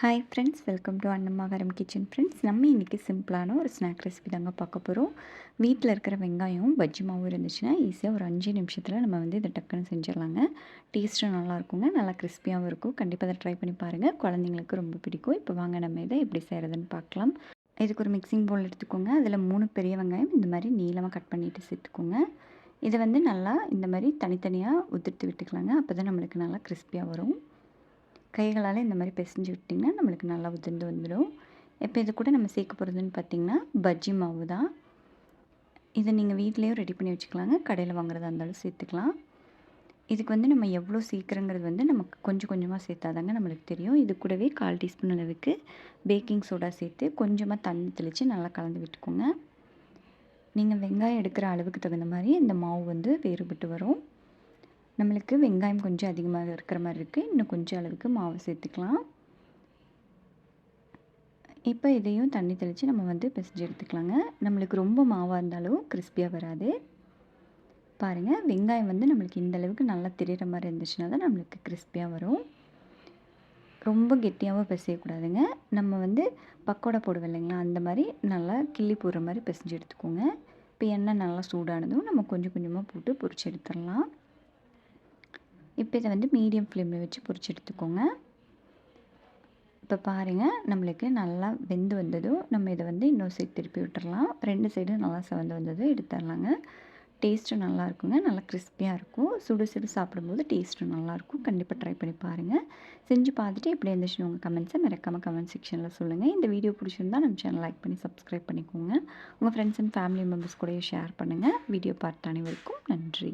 Hi friends welcome to Annamagaram kitchen friends நம்ம இன்றைக்கி சிம்பிளான ஒரு ஸ்நாக் ரெசிபி தாங்க பார்க்க போகிறோம் வீட்டில் இருக்கிற வெங்காயம் பஜ்ஜி மாவும் இருந்துச்சுன்னா ஈஸியாக ஒரு அஞ்சு நிமிஷத்தில் நம்ம வந்து இதை டக்குன்னு செஞ்சிடலாங்க. டேஸ்ட்டும் நல்லா இருக்குங்க நல்லா கிறிஸ்பியாகவும் இருக்கும். கண்டிப்பாக அதை ட்ரை பண்ணி பாருங்கள் குழந்தைங்களுக்கு ரொம்ப பிடிக்கும். இப்போ வாங்க நம்ம இதை எப்படி செய்கிறதுன்னு பார்க்கலாம். இதுக்கு ஒரு மிக்சிங் பவுல் எடுத்துக்கோங்க. அதில் மூணு பெரிய வெங்காயம் இந்த மாதிரி நீளமாக கட் பண்ணிவிட்டு சேர்த்துக்கோங்க. இதை வந்து நல்லா இந்த மாதிரி தனித்தனியாக உதிர்த்து விட்டுக்கலாங்க. அப்போ தான் நம்மளுக்கு நல்லா கிறிஸ்பியாக வரும். கைகளால் இந்த மாதிரி பிசைஞ்சு விட்டிங்கன்னா நம்மளுக்கு நல்லா உதிர்ந்து வந்துடும். இப்போ இது கூட நம்ம சேர்க்க போகிறதுன்னு பார்த்திங்கன்னா பஜ்ஜி மாவு தான். இதை நீங்கள் வீட்லேயும் ரெடி பண்ணி வச்சுக்கலாங்க. கடையில் வாங்குறதா இருந்தாலும் சேர்த்துக்கலாம். இதுக்கு வந்து நம்ம எவ்வளோ சீக்கிரங்கிறது வந்து நமக்கு கொஞ்சம் கொஞ்சமாக சேர்த்தாதாங்க நம்மளுக்கு தெரியும். இது கூடவே கால் டீஸ்பூன் அளவுக்கு பேக்கிங் சோடா சேர்த்து கொஞ்சமாக தண்ணி தெளித்து நல்லா கலந்து விட்டுக்கோங்க. நீங்கள் வெங்காயம் எடுக்கிற அளவுக்கு தகுந்த மாதிரி இந்த மாவு வந்து வேறுபட்டு வரும். நம்மளுக்கு வெங்காயம் கொஞ்சம் அதிகமாக இருக்கிற மாதிரி இருக்குது இன்னும் கொஞ்சம் அளவுக்கு மாவு சேர்த்துக்கலாம். இப்போ இதையும் தண்ணி தெளித்து நம்ம வந்து பிசைஞ்சு எடுத்துக்கலாங்க. நம்மளுக்கு ரொம்ப மாவாக இருந்தாலும் கிறிஸ்பியாக வராது. பாருங்கள் வெங்காயம் வந்து நம்மளுக்கு இந்த அளவுக்கு நல்லா தெரிகிற மாதிரி இருந்துச்சுன்னா தான் நம்மளுக்கு கிறிஸ்பியாக வரும். ரொம்ப கெட்டியாகவும் பிசையக்கூடாதுங்க நம்ம வந்து பக்கோடா போடுவோம் இல்லைங்களா அந்த மாதிரி நல்லா கிள்ளி போடுற மாதிரி பிசைஞ்சு எடுத்துக்கோங்க. இப்போ எண்ணெய் நல்லா சூடானதும் நம்ம கொஞ்சம் கொஞ்சமாக போட்டு பொரிச்சு எடுத்துடலாம். இப்போ இதை வந்து மீடியம் ஃப்ளேமில் வச்சு பொறிச்சு எடுத்துக்கோங்க. இப்போ பாருங்கள் நம்மளுக்கு நல்லா வெந்து வந்ததும் நம்ம இதை வந்து இன்னொரு சைடு திருப்பி விட்டுறலாம். ரெண்டு சைடும் நல்லா செவந்து வந்ததும் எடுத்துடலாங்க. டேஸ்ட்டும் நல்லா இருக்குங்க நல்லா கிறிஸ்பியாக இருக்கும். சுடு சுடு சாப்பிடும்போது டேஸ்ட்டும் நல்லாயிருக்கும் கண்டிப்பாக ட்ரை பண்ணி பாருங்கள் செஞ்சு பார்த்துட்டு எப்படி இருந்துச்சுன்னு உங்கள் கமெண்ட்ஸை மறக்காமல் கமெண்ட் செக்ஷனில் சொல்லுங்கள் இந்த வீடியோ பிடிச்சிருந்தா நம்ம சேனல் லைக் பண்ணி சப்ஸ்கிரைப் பண்ணிக்கோங்க. உங்கள் ஃப்ரெண்ட்ஸ் அண்ட் ஃபேமிலி மெம்பர்ஸ் கூடயும் ஷேர் பண்ணுங்கள் வீடியோ பார்த்த அனைவருக்கும் நன்றி.